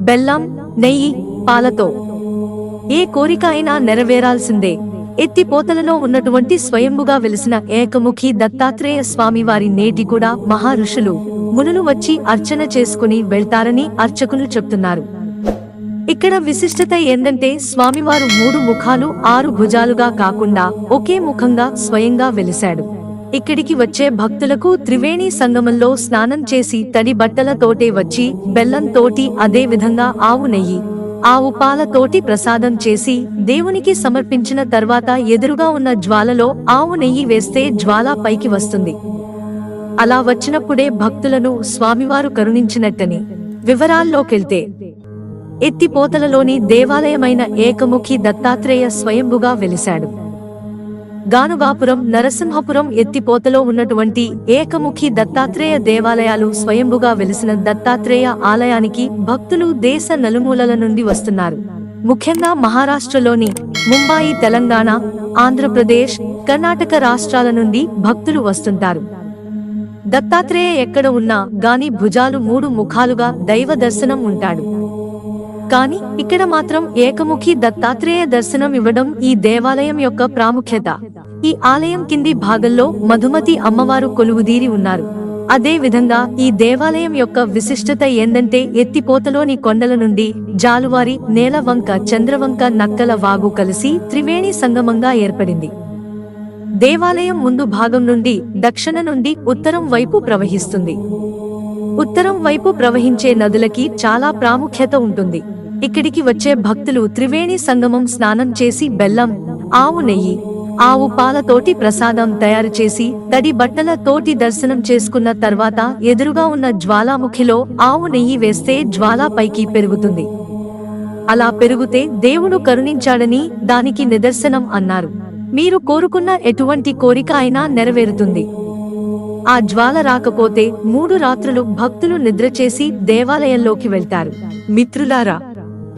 బెల్లం నెయ్యి పాలతో. ఏ కోరిక అయినా నెరవేరాల్సిందే. ఎత్తిపోతలలో ఉన్నటువంటి స్వయంభుగా వెలిసిన ఏకముఖి దత్తాత్రేయ స్వామివారి నేటి కూడా మహా ఋషులు మునులు వచ్చి అర్చన చేసుకుని వెళ్తారని అర్చకులు చెప్తున్నారు. ఇక్కడ విశిష్టత ఏందంటే స్వామివారు మూడు ముఖాలు ఆరు భుజాలుగా కాకుండా ఒకే ముఖంగా స్వయంగా వెలిశాడు. ఇక్కడికి వచ్చే భక్తులకు త్రివేణి సంగమంలో స్నానం చేసి తడి బట్టలతోటే వచ్చి బెల్లంతోటి అదే విధంగా ఆవు నెయ్యి ఆవు పాలతోటి ప్రసాదం చేసి దేవునికి సమర్పించిన తర్వాత ఎదురుగా ఉన్న జ్వాలలో ఆవు నెయ్యి వేస్తే జ్వాల పైకి వస్తుంది. అలా వచ్చినప్పుడే భక్తులను స్వామివారు కరుణించినట్టని వివరాల్లోకెళ్తే. ఎత్తిపోతలలోని దేవాలయమైన ఏకముఖి దత్తాత్రేయ స్వయంభుగా వెలిశాడు. గానుగాపురం నరసింహపురం ఎత్తిపోతలో ఉన్నటువంటి ఏకముఖి దత్తాత్రేయ దేవాలయాలు స్వయంభుగా వెలిసిన దత్తాత్రేయ ఆలయానికి భక్తులు దేశ నలుమూలల నుండి వస్తున్నారు. ముఖ్యంగా మహారాష్ట్రలోని ముంబాయి తెలంగాణ ఆంధ్రప్రదేశ్ కర్ణాటక రాష్ట్రాల నుండి భక్తులు వస్తుంటారు. దత్తాత్రేయ ఎక్కడ ఉన్నా గాని భుజాలు మూడు ముఖాలుగా దైవ దర్శనం ఉంటాడు. కానీ ఇక్కడ మాత్రం ఏకముఖి దత్తాత్రేయ దర్శనం ఇవ్వడం ఈ దేవాలయం యొక్క ప్రాముఖ్యత. ఈ ఆలయం కింది భాగంలో మధుమతి అమ్మవారు కొలువుదీరి ఉన్నారు. అదే విధంగా ఈ దేవాలయం యొక్క విశిష్టత ఏందంటే ఎత్తిపోతలోని కొండల నుండి జాలువారి నేలవంక చంద్రవంక నక్కల వాగు కలిసి త్రివేణి సంగమంగా ఏర్పడింది. దేవాలయం ముందు భాగం నుండి దక్షిణ నుండి ఉత్తరం వైపు ప్రవహిస్తుంది. ఉత్తరం వైపు ప్రవహించే నదులకి చాలా ప్రాముఖ్యత ఉంటుంది. ఇక్కడికి వచ్చే భక్తులు త్రివేణి సంగమం స్నానం చేసి బెల్లం ఆవు నెయ్యి ఆవు పాలతోటి ప్రసాదం తయారు చేసి తడి బట్టల తోటి దర్శనం చేసుకున్న తర్వాత ఎదురుగా ఉన్న జ్వాలాముఖిలో ఆవు నెయ్యి వేస్తే జ్వాలా పైకి పెరుగుతుంది. అలా పెరిగితే దేవుడు కరుణించాడని దానికి నిదర్శనం అన్నారు. మీరు కోరుకున్న ఎటువంటి కోరిక అయినా నెరవేరుతుంది. ఆ జ్వాల రాకపోతే మూడు రాత్రులు భక్తులు నిద్రచేసి దేవాలయంలోకి వెళ్తారు. మిత్రులారా